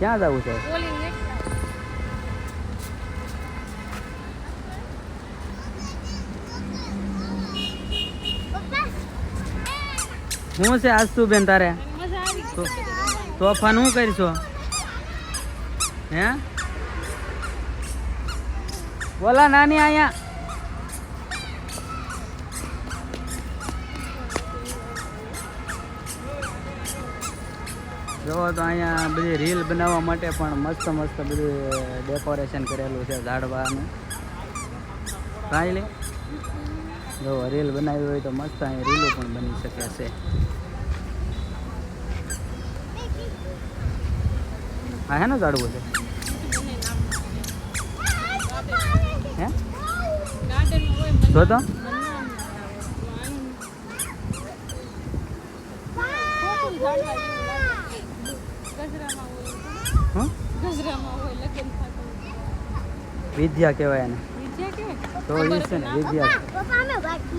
ક્યાં જવું છે? હું છે આજ તું બેન તારે? તો તોફાન શું કરીશો? હે? બોલા નાની અહીંયા. જો તો અહીંયા બધી રીલ બનાવવા માટે પણ મસ્ત મસ્ત બધું ડેકોરેશન કરેલું છે ઝાડવાનું. રાયલી જો રીલ બનાવી હોય તો મસ્ત અહીંયા રીલો પણ બની શકે છે. હા હેનું ઝાડવું છે? હે? જો તો. ગજરામાં હોય હું ગજરામાં હોય લગ્ન થતું વિદ્યા કહેવાય એને. વિદ્યા તો એ છે ને વિદ્યા.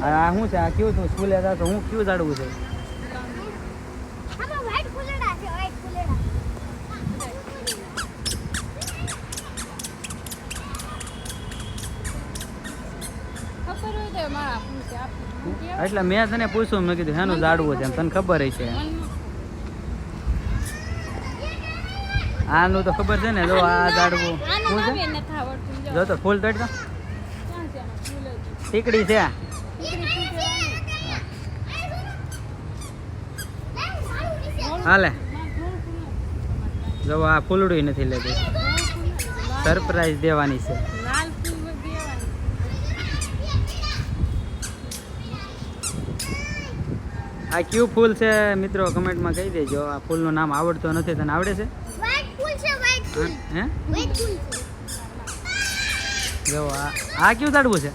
આ આ શું છે? આ કયું તું સ્કૂલે હતા તો હું કયું ઝાડવું છે? એટલે મેં તને પૂછ્યું મેં કીધું હેનું ઝાડવું છે તને ખબર છે આનું તો ખબર છે ને જો આ ઝાડવું શું છે? જો. તો ફૂલ તોડ ટીકડી છે? હાલે. જો આ ફૂલડું નથી લેતી. સરપ્રાઈઝ દેવાની છે. આ કયું ફૂલ છે? મિત્રો કમેન્ટમાં કહી દેજો. આ ફૂલનું નામ આવડતું નથી તને આવડે છે? હે? જો આ આ કયું ઝાડવું છે?